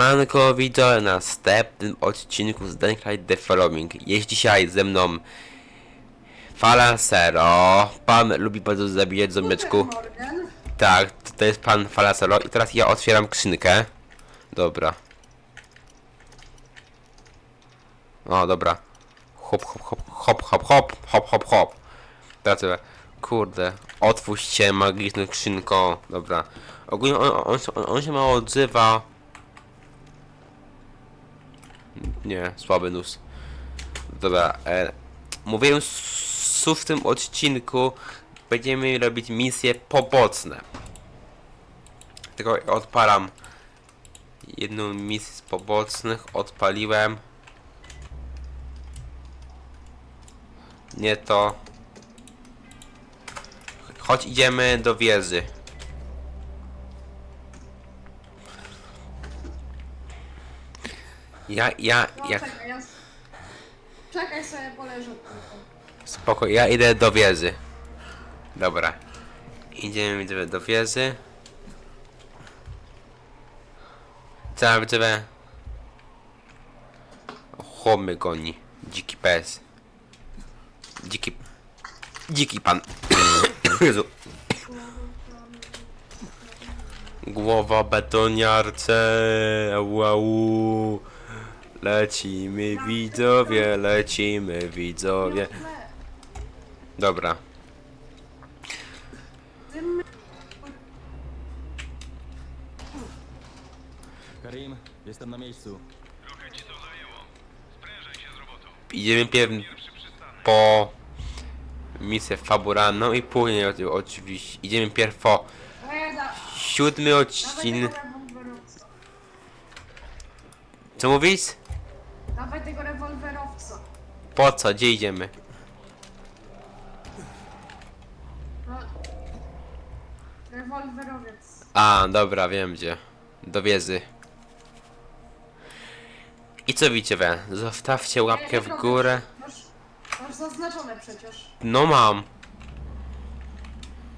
Manko widzowie, na następnym odcinku z Daylight The Following. Jest dzisiaj ze mną Falasero. Pan lubi bardzo zabijać. Morgan. Tak, to- jest pan Falasero. I teraz ja otwieram skrzynkę. Dobra. O, dobra. Hop, hop, hop, hop, hop, hop, hop, hop, hop. Teraz. Kurde, otwórz się magiczną skrzynką. Dobra. Ogólnie on, on, on, on się mało odzywa. Nie, słaby nus. Dobra, e, mówię s- w tym odcinku będziemy robić misje pobocne. Tylko odpalam jedną misję z pobocnych, odpaliłem. Nie to. Chodź idziemy do wieży. Ja, ja, No, jak... czekaj, ja... s- Czekaj sobie, poleżę tylko. Spoko, ja idę do wieży. Dobra. Idziemy widzowie do wieży. Cała widzowie. Chłop mnie goni. Dziki pes. Dziki... Dziki pan. Jezu. Głowa betoniarce. Wow. Lecimy widzowie, lecimy widzowie. Dobra. Karim, jestem na miejscu. Trochę ci to zajęło. Sprężaj się z robotą. Idziemy pierw po misję fabularną i później oczywiście idziemy pierw po siódmy odcinek. Co mówisz? Dawaj tego rewolwerowca. Po co? Gdzie idziemy? No. Rewolwerowiec. A, dobra, wiem gdzie. Do wieży. I co widzicie we? Zostawcie łapkę w górę. Masz, masz zaznaczone przecież. No mam.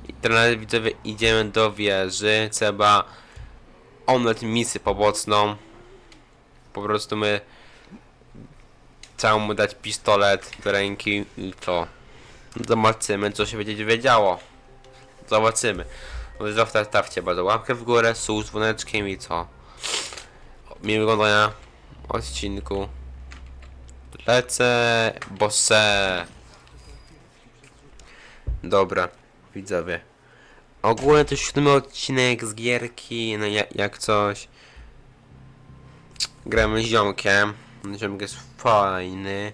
I teraz widzowie idziemy do wieży. Trzeba omlet misję pobocną. Po prostu my trzeba mu dać pistolet do ręki i to. Zobaczymy co się będzie wiedziało. Zobaczymy. Zostawcie bardzo łapkę w górę, sól z dzwoneczkiem i co. Miłego oglądania odcinku. Lecę, bosse. Dobra, widzowie. Ogólnie to siódmy odcinek z gierki, no jak, jak coś. Gramy z ziomkiem. Ziomek jest fajny.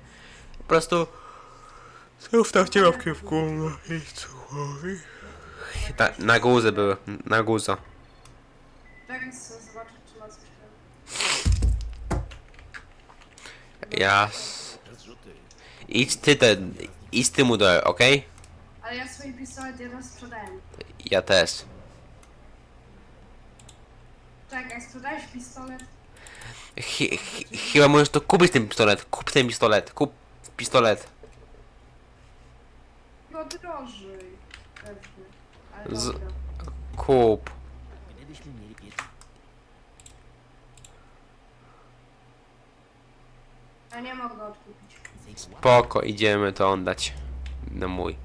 Po prostu zostawcie łapkę w górę i co? Ta, na górze były, na górze. Czekaj sobie zobaczyć, czy ma coś tam. Ja... Idź ty ten, idź ty mu do, okej? Ale ja swój pistolet jeden sprzedałem. Ja też. Czekaj, sprzedałeś pistolet? Ch- ch- chyba możesz to kupić ten pistolet. Kup ten pistolet. Kup pistolet. No drożej. Pewnie. Ale Z- dobra. Kup. Gdybyśmy mieli piec... Ja nie mogę odkupić. Spoko, idziemy to oddać. Na mój.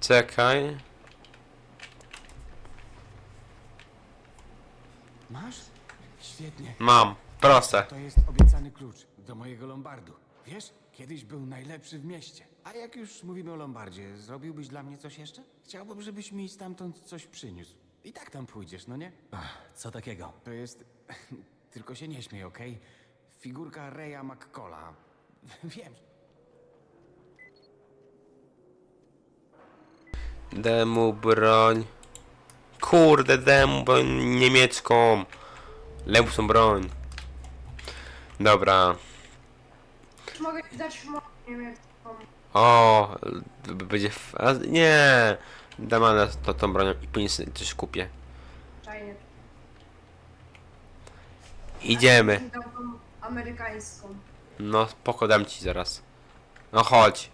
Czekaj. Masz? Świetnie. Mam. Proste. To jest obiecany klucz do mojego lombardu. Wiesz, kiedyś był najlepszy w mieście. A jak już mówimy o lombardzie, zrobiłbyś dla mnie coś jeszcze? Chciałbym, żebyś mi stamtąd coś przyniósł. I tak tam pójdziesz, no nie? Co takiego? To jest... Tylko się nie śmiej, okej? Figurka Reya McCalla. Wiem. Demu broń. Kurde, demu broń niemiecką. Lepszą broń. Dobra. Mogę ci dać niemiecką? O, będzie. F- a, nie! Dam to tą bronią i później coś kupię. Czajnie. Idziemy. Amerykańską. No spoko, dam ci zaraz. No chodź.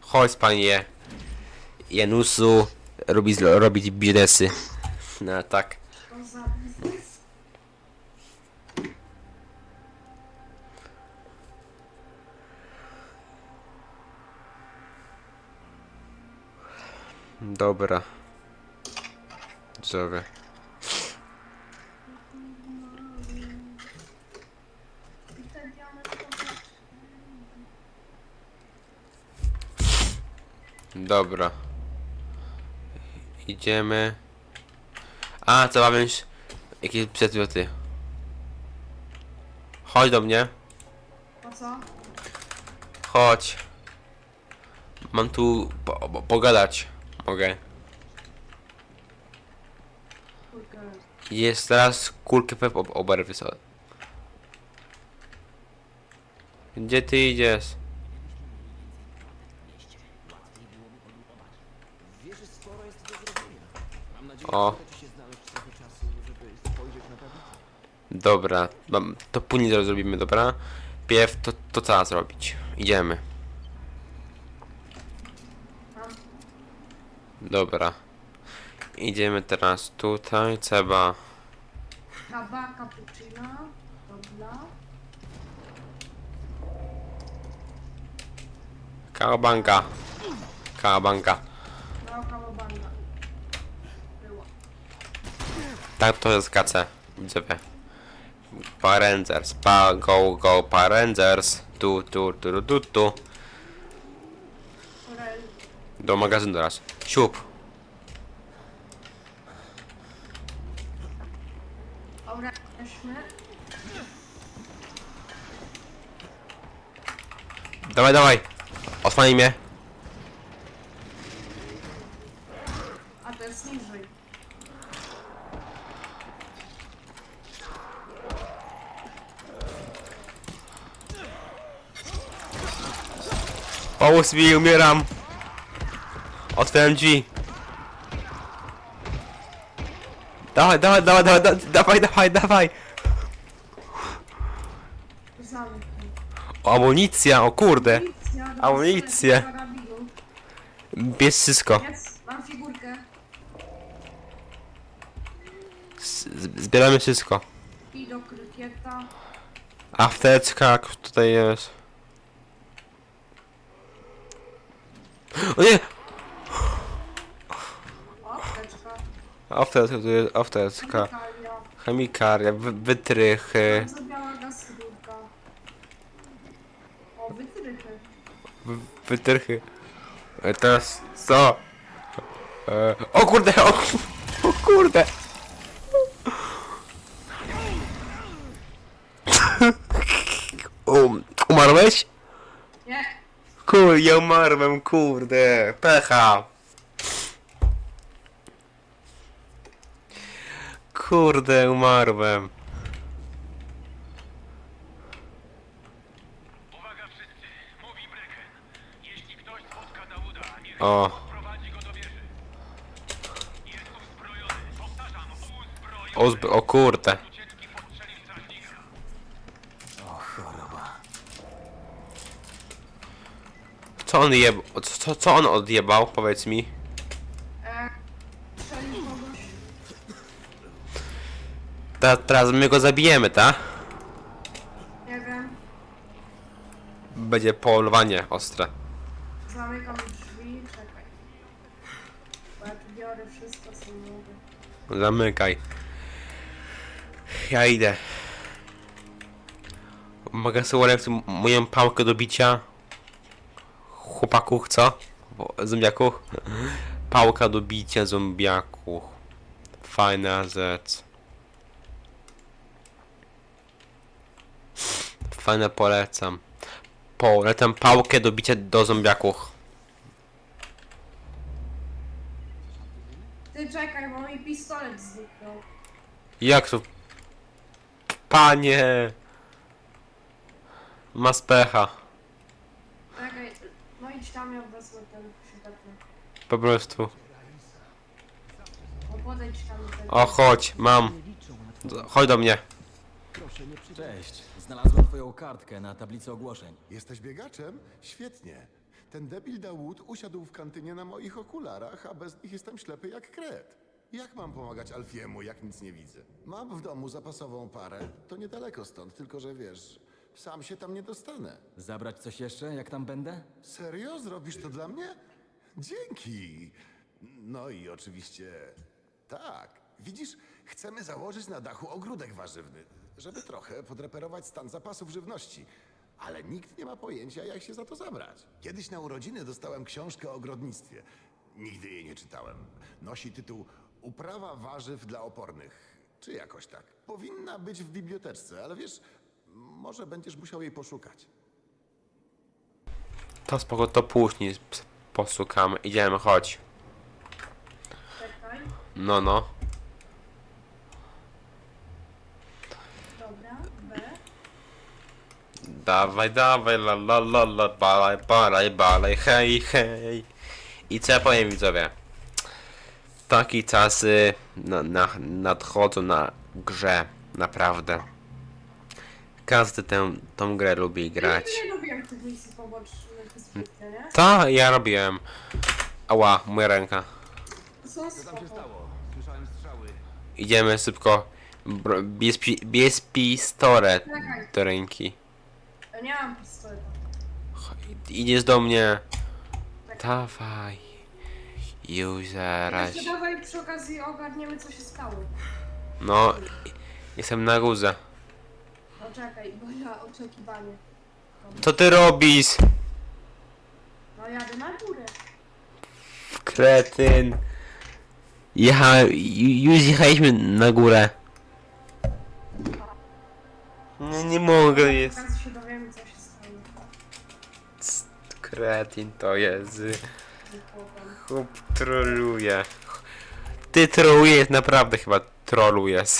Chodź panie. Janusu robi, robić biznesy. No tak. Dobra. To Dobra. Idziemy. A, co mam już? Jakieś przedmioty. Chodź do mnie. Po co? Chodź. Mam tu po, po, pogadać. Mogę. Jest teraz kulkę pep ob oberwy. Gdzie ty idziesz? O. Dobra, mam- to później zaraz zrobimy, dobra? Pierw to, to co zrobić? Idziemy. Dobra. Idziemy teraz tutaj, trzeba... Kawa, cappuccino. Dobra. Kałabanka. Tak to jest KC. Widzowie. Parenzers. Pa, go, go, Parenzers. Tu, tu, tu, tu, tu. Orel. Do magazynu teraz. Siup. Dawaj, dawaj. Osłonij mnie. A to jest niżej. Pomóż mi, umieram. Otwieram drzwi. Dawaj, dawaj, dawaj, dawaj, da- dawaj, dawaj, dawaj. Zamknij. O, amunicja, o kurde. Amunicja. do Amunicję. pistoletu, karabinu. Bierz wszystko. Jest. Mam figurkę. Z- Zbieramy wszystko. I do krykieta. Afteczka, jak tutaj jest. O nie! O, teczka. Afteczka, tu jest afteczka. Chemikalia. Chemikaria, wy, wytrychy. Bardzo biała gasrurka. O, wytrychy. Wy, wytrychy. E, Teraz co? E, o kurde, o, o kurde! Um, umarłeś? Kur, ja umarłem, kurde, pecha. Kurde, umarłem. Uwaga wszyscy, mówi Brecken. Jeśli ktoś spotka Dawuda, niech O, prowadzi go do wieży. Jest uzbrojony, powtarzam, uzbrojony. o, zb- o kurde. Co on jeb... Co, co on odjebał, powiedz mi? E. Ta, teraz my go zabijemy, tak? Nie wiem. Będzie polowanie ostre. Zamykam drzwi. Czekaj. Bo ja tu biorę wszystko, co mogę. Zamykaj. Ja idę. Mogę sobie ulepszyć moją pałkę do bicia? Chłopaków, co? Zombiaków? Pałka do bicia zombiaków. Fajna rzecz. Fajne polecam. Polecam pałkę do bicia do zombiaków. Ty czekaj, bo mi pistolet zniknął. Jak to? Panie! Ma specha. Tam, ja wezmę ten przydatny. Po prostu. O, podejdź tam do tego. O, chodź, mam. Chodź do mnie. Cześć. Znalazłem twoją kartkę na tablicy ogłoszeń. Jesteś biegaczem? Świetnie. Ten debil Dawud usiadł w kantynie na moich okularach, a bez nich jestem ślepy jak kret. Jak mam pomagać Alfiemu, jak nic nie widzę? Mam w domu zapasową parę. To niedaleko stąd, tylko że wiesz, sam się tam nie dostanę. Zabrać coś jeszcze, jak tam będę? Serio? Zrobisz to dla mnie? Dzięki. No i oczywiście tak. Widzisz, chcemy założyć na dachu ogródek warzywny, żeby trochę podreperować stan zapasów żywności. Ale nikt nie ma pojęcia, jak się za to zabrać. Kiedyś na urodziny dostałem książkę o ogrodnictwie. Nigdy jej nie czytałem. Nosi tytuł Uprawa warzyw dla opornych. Czy jakoś tak. Powinna być w biblioteczce, ale wiesz, może będziesz musiał jej poszukać. To spoko, to później ps- posłuchamy. Idziemy, chodź. Czekaj. No, no. Dobra, B. Dawaj, dawaj, la la la la, balaj, balaj, balaj, hej, hej. I co ja powiem widzowie? Takie czasy na, na, nadchodzą na grze, naprawdę. Każdy tę, tą grę lubi grać. Ja nie lubiłem tych misji pobocznych nie? To ja robiłem. Ała, moja ręka. Są Co tam się spoko. stało? Słyszałem strzały. Idziemy szybko. Bro- Bierz, pi, bierz pistolet Czekaj, do ręki. ja nie mam pistoletu. Idziesz do mnie. Dawaj. Już zaraz. Jeszcze dawaj przy okazji ogarniemy co się stało. No, jestem na górze. No czekaj, bo ja oczekiwanie. Co ty robisz? No jadę na górę. Kretyn. Jecha, ju- już jechaliśmy na górę. Nie, nie mogę, jest. okazji się dowiemy co się stało Kretyn to jest. z chłopem. Chłop troluje. Ty trolujesz, naprawdę chyba trolujesz.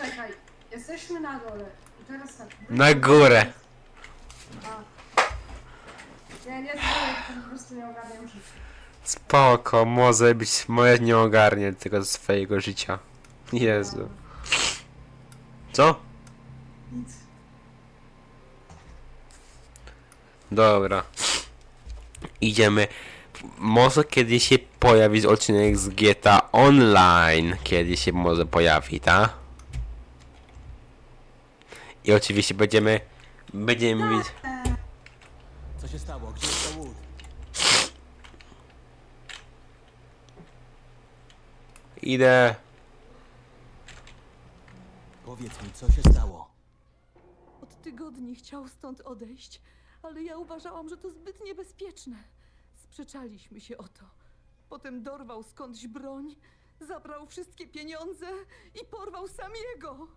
Czekaj, jesteśmy na dole. I teraz tak. Na górę. A. Nie, nie, nie, po prostu nie ogarniam życia. Spoko, może być, moje nie ogarnie tego swojego życia. Jezu. Co? Nic. Dobra. Idziemy. Może kiedyś się pojawi odcinek z GTA Online. Kiedy się może pojawi, tak? I oczywiście będziemy. Będziemy mieć. Co się stało? Gdzie jest Wood? Idę. Powiedz mi, co się stało? Od tygodni chciał stąd odejść, ale ja uważałam, że to zbyt niebezpieczne. Sprzeczaliśmy się o to. Potem dorwał skądś broń, zabrał wszystkie pieniądze i porwał Samiego.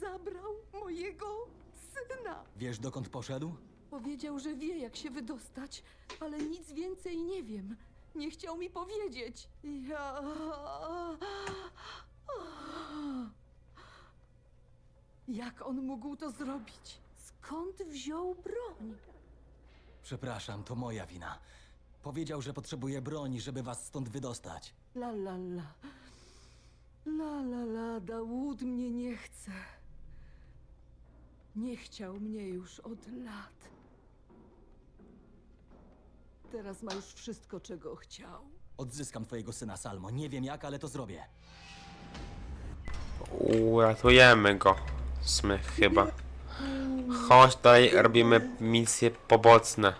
Zabrał mojego syna. Wiesz, dokąd poszedł? Powiedział, że wie, jak się wydostać, ale nic więcej nie wiem. Nie chciał mi powiedzieć. Ja. Jak on mógł to zrobić? Skąd wziął broń? Przepraszam, to moja wina. Powiedział, że potrzebuje broni, żeby was stąd wydostać. La la la. La la la, Dawud mnie nie chce. Nie chciał mnie już od lat. Teraz ma już wszystko, czego chciał. Odzyskam twojego syna, Salmo. Nie wiem jak, ale to zrobię. Uratujemy go. Smy chyba. Chodź dalej, robimy misje pobocne.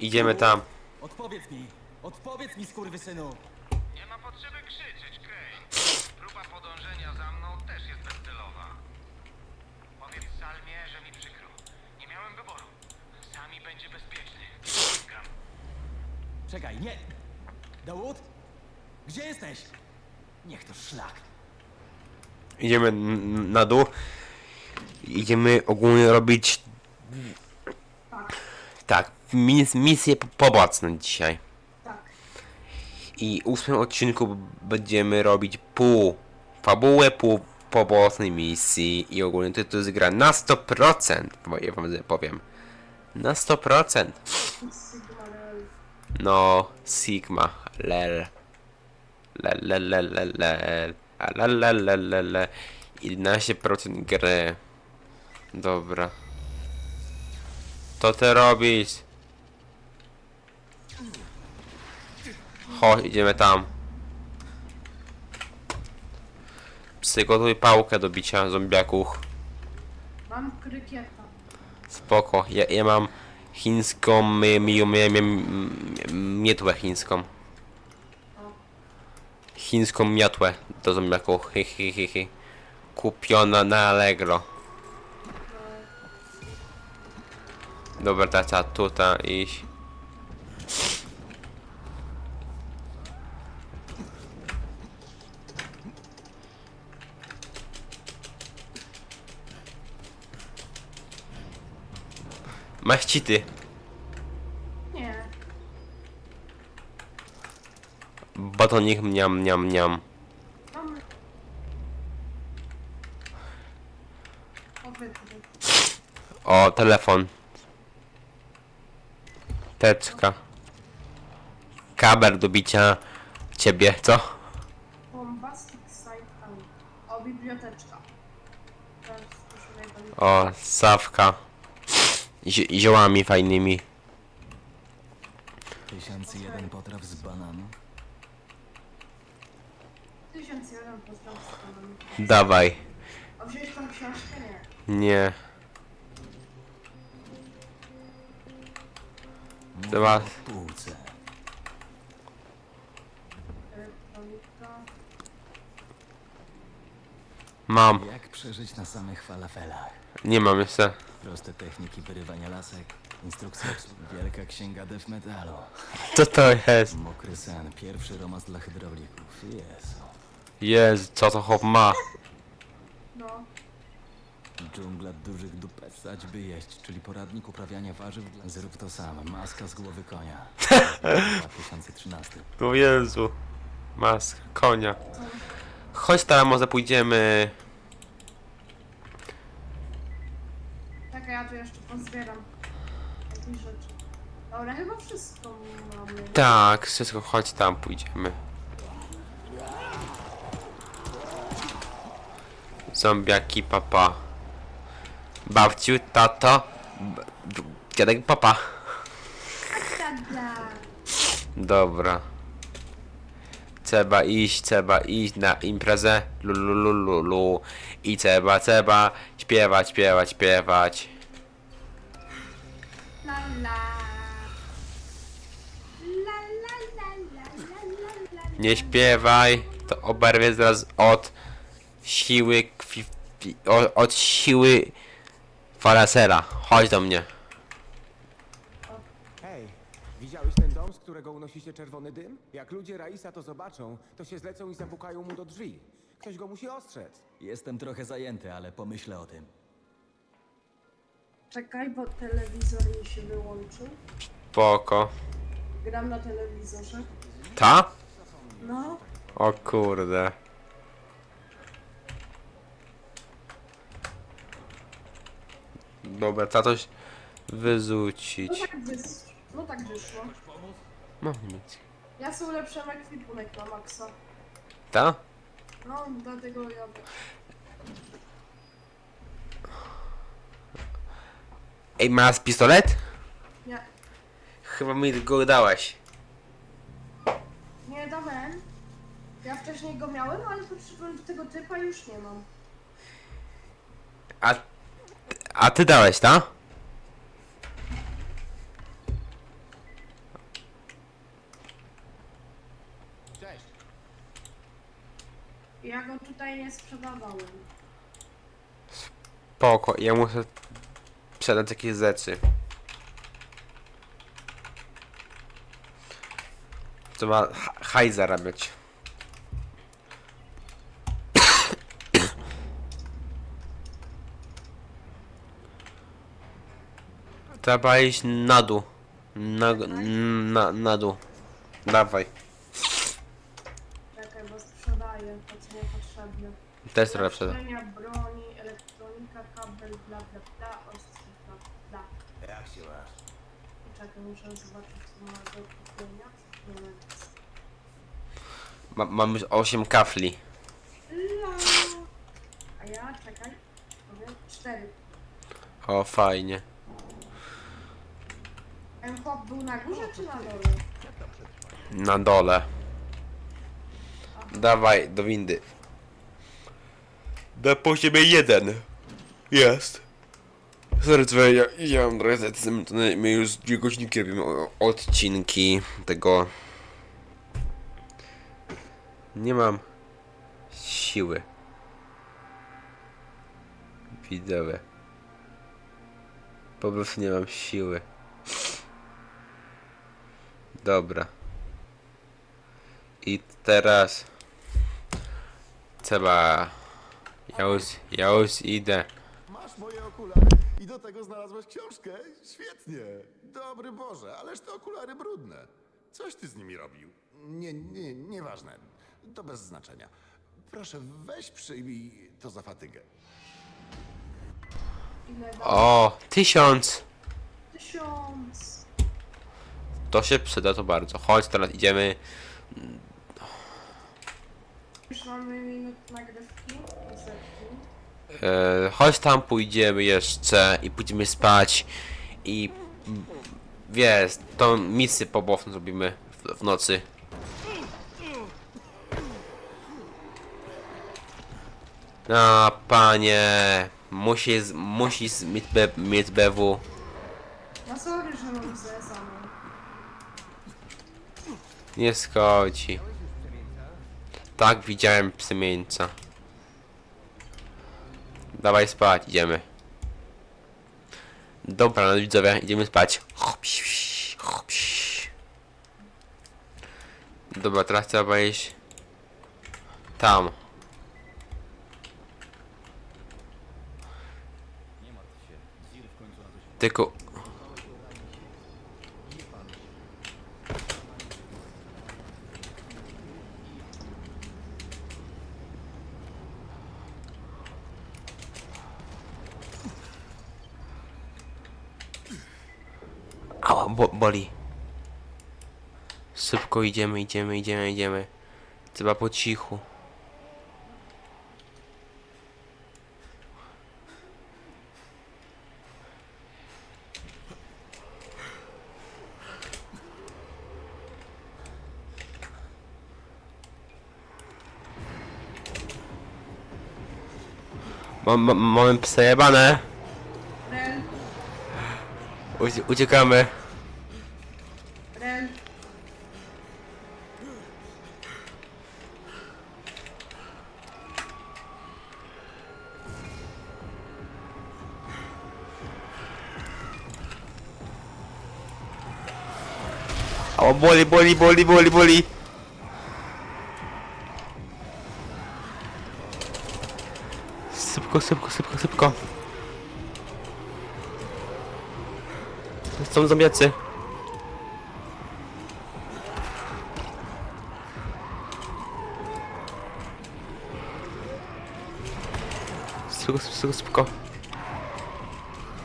Idziemy tam. Odpowiedz mi! Odpowiedz mi, skurwysynu! Nie ma potrzeby krzyczeć, Kane. Próba podążenia za mną też jest bezcelowa. Powiedz Salmie, że mi przykro. Nie miałem wyboru. Sami będzie bezpieczny. Gram. Czekaj, nie! Dawud? Gdzie jesteś? Niech to szlak. Idziemy n- na dół. Idziemy ogólnie robić. Tak, mis misje po- pobocne dzisiaj. Tak. I w ósmym odcinku będziemy robić pół fabułę, pół pobocnej misji. I ogólnie to, to jest gra na 100%. Bo ja wam powiem. Na 100%. Sigma Real. No, Sigma, lel. Lel, lel, lel, lel, lel. A lel, lel, lel, lel, lel. 11% gry. Dobra. To ty robisz. Chodź, idziemy tam. Przygotuj pałkę do bicia zombiaków. Mam krykieta. Spoko, ja, ja mam chińską mi, mi, mi, mi, mietłę chińską. Chińską miotłę do zombiaków. Hi, hi, hi, hi. Kupiona na Allegro. Dobra, ta trzeba tutaj iść. Masz cheaty. Nie. Batonik mniam, mniam, mniam. Mam... Obydwu. O, telefon. Teczka. Kabel do bicia ciebie, co? Bombastic Side. O, biblioteczka. Teraz proszę najbardziej. O, sawka. Zi ziołami fajnymi. Tysiąc i jeden potraw z bananu. Tysiąc jeden postaw z panem. Dawaj. A wziąłeś tą książkę? Nie. Nie. Mówię Chyba- o półce. Elektronika. Mam. Jak przeżyć na samych falafelach? Nie mam jeszcze. Proste techniki wyrywania lasek, instrukcja obsługi, wielka księga death metalu, Co to jest? mokry sen, pierwszy romans dla hydraulików. Jezu. Jezu, co to chłop ma? No. Dżungla dużych dupek, stać by jeść, czyli poradnik uprawiania warzyw. Dla... Zrób to sam, maska z głowy konia. 2013. O Jezu. Maska, konia. Chodź teraz może pójdziemy. Ja tu jeszcze pozbieram. Jakieś rzeczy. Dobra, chyba wszystko mamy. Tak, wszystko, chodź tam pójdziemy. Zombiaki, papa. Babciu, tato. b- Dziadek, papa. Tada! Dobra. Trzeba iść, trzeba iść na imprezę. Lulululu. I trzeba, trzeba śpiewać, śpiewać, śpiewać. Nie śpiewaj, to oberwie zaraz od siły kwi, o- od siły farasera. Chodź do mnie. Hej, widziałeś ten dom, z którego unosicie czerwony dym? Jak ludzie Raisa to zobaczą, to się zlecą i zapukają mu do drzwi. Ktoś go musi ostrzec. Jestem trochę zajęty, ale pomyślę o tym. Czekaj, bo telewizor mi się wyłączył. Spoko. Gram na telewizorze. Ta? No. O kurde. Dobra, trzeba coś No wyrzucić. tak, wys... no tak wyszło. Mam nic. Ja sobie ulepszyłem ekwipunek na maksa. Ta? No, dlatego ja... Ej, masz pistolet? Nie, Chyba mi go dałeś. nie dałem. Ja wcześniej go miałem, ale potrzebowałem do tego typa i już nie mam. A, a ty dałeś, ta? Cześć. Ja go tutaj nie sprzedawałem. Spoko, ja muszę sprzedać jakieś rzeczy. Trzeba ha- hajs zarabiać. Trzeba iść na dół. Na, na, na dół. Dawaj. Czekaj, bo sprzedaję to, co niepotrzebne. Też trochę sprzedam. Ulepszenia broni, elektronika, kabel, bla bla bla, ostrze, bla bla. Jak się masz? Czekaj, muszę zobaczyć, co ma do kupienia. Nie wiem. Ma, mam już 8 kafli. La. A ja, czekaj, powiem, cztery. O, fajnie. Ten chłop był na górze czy na dole? Na dole. Dawaj, do windy. Na poziomie jeden. Jest. Co ja, ja mam trochę zacytowane, my już dwie godzinki robimy odcinki tego. Nie mam siły. Widzowie. Po prostu nie mam siły. Dobra. I teraz trzeba. Ja już, ja już idę. Masz moje okulary i do tego znalazłeś książkę? Świetnie. Dobry Boże, ależ te okulary brudne. Coś ty z nimi robił. Nie, nie, nieważne. To bez znaczenia. Proszę, weź przyjmij to za fatygę. Ile da? O, tysiąc! Tysiąc. To się przyda to bardzo. Chodź, teraz idziemy. Już mamy minut nagrywki. E, chodź tam pójdziemy jeszcze i pójdziemy spać. I wiesz, tą misję pobowną zrobimy w, w nocy. No, panie, musi, z- musi z- mieć, be, mieć BW. No sorry, że mam ze samą. Nie schodzi. Tak, widziałem przemieńca. Dawaj spać, idziemy. Dobra, no widzowie, idziemy spać. Dobra, teraz trzeba iść tam. Tylko Ała, bo, boli. Szybko idziemy, idziemy, idziemy, idziemy. Trzeba po cichu. Mam, mam, mamy przejebane. Uciekamy. Boli, boli, boli, boli, boli. Szybko, szybko, szybko, szybko. Są zombiacy. Szybko, szybko, szybko.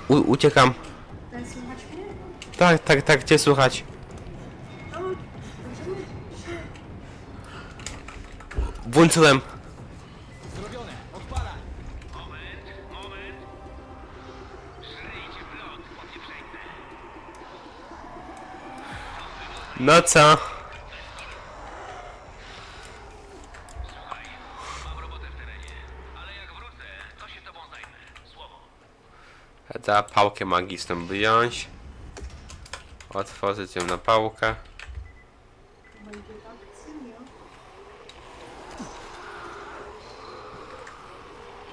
U uciekam. Tak, tak, tak, gdzie słychać? Włączyłem. Zrobione! Odpalaj! Moment, moment. Ląd, potem przejdę. No co? Słuchaj, mam robotę w terenie, ale jak wrócę, to się tobą zajmę. Słowo. Trzeba pałkę magiczną wyjąć. Otworzyć ją na pałkę. Będzie tak, czy nie?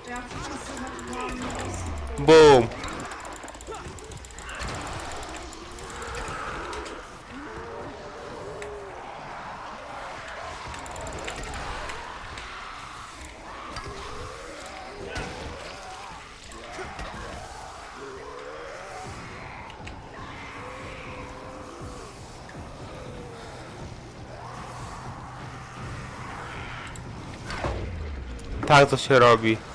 Czy ja wszyscy BUM! Tak to się robi.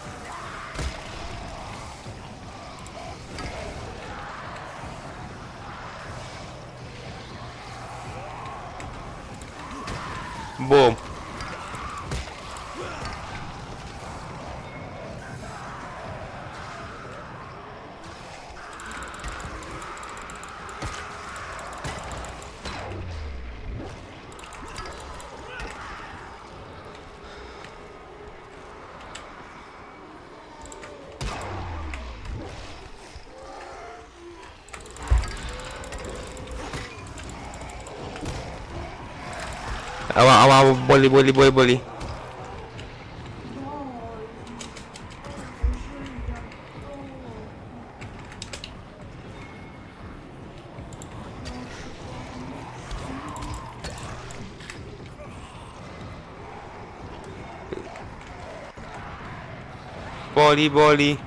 Ała, ała, boli, boli, boli, boli. Boli, boli.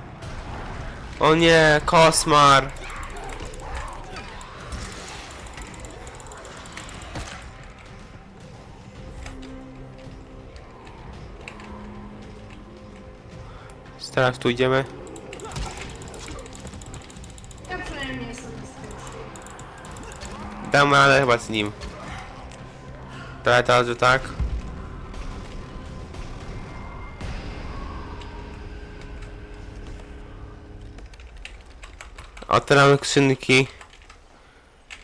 O nie, koszmar. Teraz tu idziemy. Ja przynajmniej jestem. Damy ale chyba z nim. Prawie teraz, że tak. Otwieramy skrzynki.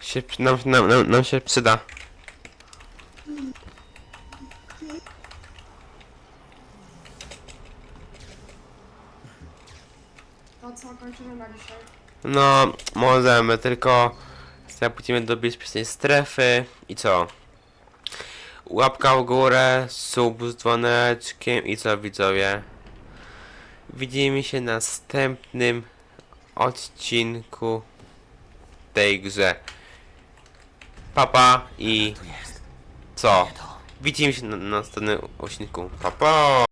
Się, nam, nam, nam, nam się przyda. To co, kończymy na dzisiaj. No, możemy, tylko pójdziemy do bezpiecznej strefy i co? Łapka w górę, sub z dzwoneczkiem i co widzowie? Widzimy się na następnym odcinku tej grze. Papa i co? Widzimy się na, na następnym odcinku. Papa!